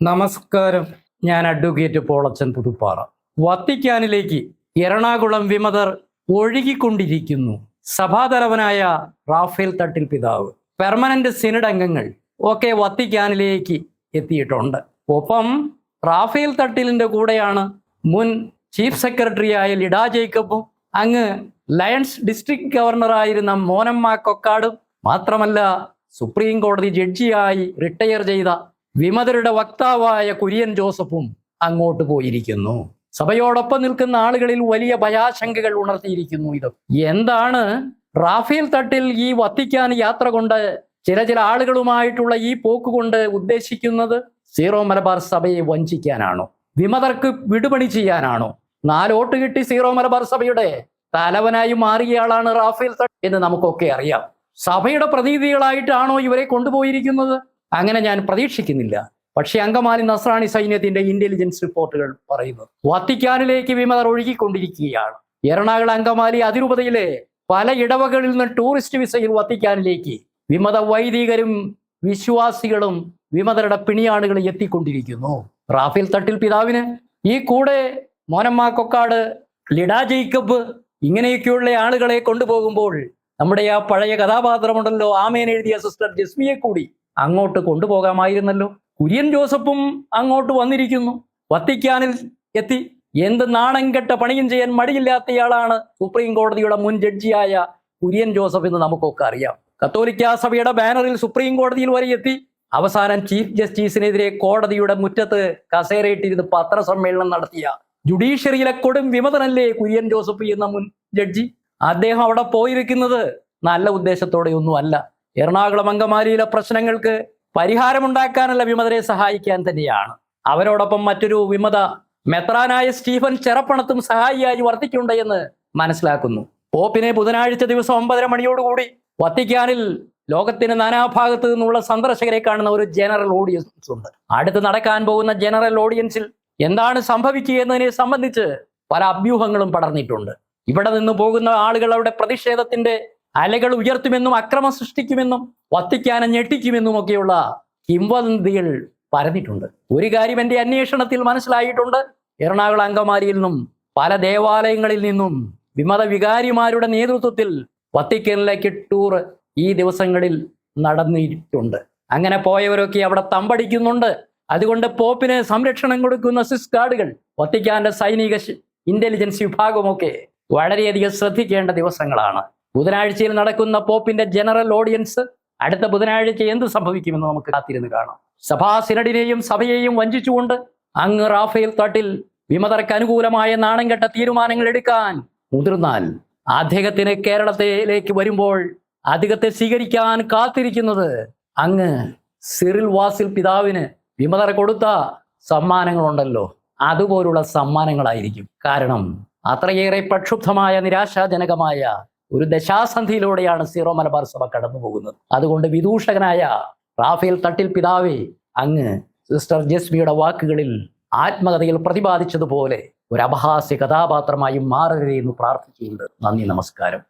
നമസ്കാരം. ഞാൻ അഡ്വക്കേറ്റ് പോളച്ചൻ പുതുപ്പാറ. വത്തിക്കാനിലേക്ക് എറണാകുളം വിമതർ ഒഴുകിക്കൊണ്ടിരിക്കുന്നു. സഭാതലവനായ റാഫേൽ തട്ടിൽ പിതാവ് പെർമനന്റ് സിനഡ് അംഗങ്ങൾ ഒക്കെ വത്തിക്കാനിലേക്ക് എത്തിയിട്ടുണ്ട്. ഒപ്പം റാഫേൽ തട്ടിലിന്റെ കൂടെയാണ് മുൻ ചീഫ് സെക്രട്ടറിയായ ലിഡാ ജേക്കബും അങ്ങ് ലയൺസ് ഡിസ്ട്രിക്ട് ഗവർണറായിരുന്ന മോനമ്മ കൊക്കാടും മാത്രമല്ല സുപ്രീം കോടതി ജഡ്ജിയായി റിട്ടയർ ചെയ്ത വിമതരുടെ വക്താവായ കുര്യൻ ജോസഫും അങ്ങോട്ട് പോയിരിക്കുന്നു. സഭയോടൊപ്പം നിൽക്കുന്ന ആളുകളിൽ വലിയ ഭയാശങ്കകൾ ഉണർത്തിയിരിക്കുന്നു ഇത്. എന്താണ്? റാഫേൽ തട്ടിൽ ഈ വത്തിക്കാൻ യാത്ര കൊണ്ട് ചില ചില ആളുകളുമായിട്ടുള്ള ഈ പോക്ക് കൊണ്ട് ഉദ്ദേശിക്കുന്നത് സീറോ മലബാർ സഭയെ വഞ്ചിക്കാനാണോ? വിമതർക്ക് വിടുപണി ചെയ്യാനാണോ? നാലോട്ട് കിട്ടി സീറോ മലബാർ സഭയുടെ. തലവനായി മാറിയയാളാണ് റാഫേൽ തട്ട് എന്ന് നമുക്കൊക്കെ അറിയാം. സഭയുടെ പ്രതിനിധികളായിട്ടാണോ ഇവരെ കൊണ്ടുപോയിരിക്കുന്നത്? അങ്ങനെ ഞാൻ പ്രതീക്ഷിക്കുന്നില്ല. പക്ഷേ അങ്കമാലി നസ്രാണി സൈന്യത്തിന്റെ ഇന്റലിജൻസ് റിപ്പോർട്ടുകൾ പറയുന്നു. വത്തിക്കാനിലേക്ക് വിമതർ ഒഴുകിക്കൊണ്ടിരിക്കുകയാണ്. എറണാകുളം അങ്കമാലി അതിരൂപതയിലെ പല ഇടവകളിൽ നിന്ന് ടൂറിസ്റ്റ് വിസയിൽ വത്തിക്കാനിലേക്ക് വിമത വൈദികരും വിശ്വാസികളും വിമതരുടെ പിണിയാളുകൾ എത്തിക്കൊണ്ടിരിക്കുന്നു. റാഫേൽ തട്ടിൽ പിതാവിന് ഈ കൂടെ മോനമ്മ കൊക്കാട് ലിഡാ ജേക്കബ് ഇങ്ങനെയൊക്കെയുള്ള ആളുകളെ കൊണ്ടുപോകുമ്പോൾ നമ്മുടെ ആ പഴയ കഥാപാത്രമുണ്ടല്ലോ ആമേൻ എഴുതിയ സിസ്റ്റർ ജസ്മിയെ കൂടി അങ്ങോട്ട് കൊണ്ടുപോകാമായിരുന്നല്ലോ. കുര്യൻ ജോസഫും അങ്ങോട്ട് വന്നിരിക്കുന്നു. വത്തിക്കാനിൽ എത്തി. എന്ത് നാണം കെട്ട പണിയും ചെയ്യാൻ മടിയില്ലാത്തയാളാണ് സുപ്രീം കോടതിയുടെ മുൻ ജഡ്ജിയായ കുര്യൻ ജോസഫ് എന്ന് നമുക്കൊക്കെ അറിയാം. കത്തോലിക്ക സഭയുടെ ബാനറിൽ സുപ്രീം കോടതിയിൽ വരെ എത്തി. അവസാനം ചീഫ് ജസ്റ്റിസിനെതിരെ കോടതിയുടെ മുറ്റത്ത് കസേരയിട്ടിരുന്ന് പത്രസമ്മേളനം നടത്തിയ ജുഡീഷ്യറിയിലെ കൊടും വിമതനല്ലേ കുര്യൻ ജോസഫ് എന്ന മുൻ ജഡ്ജി? അദ്ദേഹം അവിടെ പോയിരിക്കുന്നത് നല്ല ഉദ്ദേശത്തോടെ ഒന്നും അല്ല എറണാകുളം അങ്കമാലിയിലെ പ്രശ്നങ്ങൾക്ക് പരിഹാരമുണ്ടാക്കാനല്ല വിമതരെ സഹായിക്കാൻ തന്നെയാണ്. അവരോടൊപ്പം മറ്റൊരു വിമത മെത്രാനായ സ്റ്റീഫൻ ചെറപ്പണത്തും സഹായിയായി വർത്തിക്കുന്നുണ്ട് എന്ന് മനസ്സിലാക്കുന്നു. പോപ്പിനെ ബുധനാഴ്ച ദിവസം ഒമ്പതര മണിയോടുകൂടി വത്തിക്കാനിൽ ലോകത്തിന് നാനാഭാഗത്ത് നിന്നുള്ള സന്ദർശകരെ കാണുന്ന ഒരു ജനറൽ ഓഡിയൻസ് ഉണ്ട്. അടുത്ത് നടക്കാൻ പോകുന്ന ജനറൽ ഓഡിയൻസിൽ എന്താണ് സംഭവിക്കുക എന്നതിനെ സംബന്ധിച്ച് പല അഭ്യൂഹങ്ങളും പടർന്നിട്ടുണ്ട്. ഇവിടെ നിന്ന് പോകുന്ന ആളുകൾ അവിടെ പ്രതിഷേധത്തിന്റെ അലകൾ ഉയർത്തുമെന്നും അക്രമം സൃഷ്ടിക്കുമെന്നും വത്തിക്കാനം ഞെട്ടിക്കുമെന്നും ഒക്കെയുള്ള കിംവദന്തികൾ പരന്നിട്ടുണ്ട്. ഒരു കാര്യം എന്റെ അന്വേഷണത്തിൽ മനസ്സിലായിട്ടുണ്ട്. എറണാകുളം അങ്കമാലിയിൽ നിന്നും പല ദേവാലയങ്ങളിൽ നിന്നും വിമത വികാരിമാരുടെ നേതൃത്വത്തിൽ വത്തിക്കനിലേക്ക് ടൂർ ഈ ദിവസങ്ങളിൽ നടന്നിട്ടുണ്ട്. അങ്ങനെ പോയവരൊക്കെ അവിടെ തമ്പടിക്കുന്നുണ്ട്. അതുകൊണ്ട് പോപ്പിന് സംരക്ഷണം കൊടുക്കുന്ന സിസ് ഗാർഡുകൾ വത്തിക്കാന്റെ സൈനിക ഇന്റലിജൻസ് വിഭാഗമൊക്കെ വളരെയധികം ശ്രദ്ധിക്കേണ്ട ദിവസങ്ങളാണ്. ബുധനാഴ്ചയിൽ നടക്കുന്ന പോപ്പിന്റെ ജനറൽ ഓഡിയൻസ് അടുത്ത ബുധനാഴ്ച എന്ത് സംഭവിക്കുമെന്ന് നമുക്ക് കാത്തിരുന്ന് കാണാം. സഭാ സിനഡിനെയും സഭയെയും വഞ്ചിച്ചുകൊണ്ട് അങ്ങ് റാഫേൽ തട്ടിൽ വിമതർക്ക് അനുകൂലമായ നാണംകെട്ട തീരുമാനങ്ങൾ എടുക്കാൻ മുതിർന്നാൽ അദ്ദേഹത്തിന് കേരളത്തിലേക്ക് വരുമ്പോൾ അദ്ദേഹത്തെ സ്വീകരിക്കാൻ കാത്തിരിക്കുന്നത് അങ്ങ് സിറിൽ വാസിൽ പിതാവിന് വിമതർ കൊടുത്ത സമ്മാനങ്ങളുണ്ടല്ലോ. അതുപോലുള്ള സമ്മാനങ്ങളായിരിക്കും. കാരണം അത്രയേറെ പ്രക്ഷുബ്ധമായ നിരാശാജനകമായ ഒരു ദശാസന്ധിയിലൂടെയാണ് സീറോ മലബാർ സഭ കടന്നു പോകുന്നത് അതുകൊണ്ട് വിദൂഷകനായ റാഫേൽ തട്ടിൽ പിതാവെ അങ്ങ് സിസ്റ്റർ ജസ്മിയുടെ വാക്കുകളിൽ ആത്മകഥയിൽ പ്രതിപാദിച്ചതുപോലെ ഒരു അപഹാസ്യ കഥാപാത്രമായി മാറരുതെന്ന് പ്രാർത്ഥിച്ചുകൊണ്ട് നന്ദി നമസ്കാരം.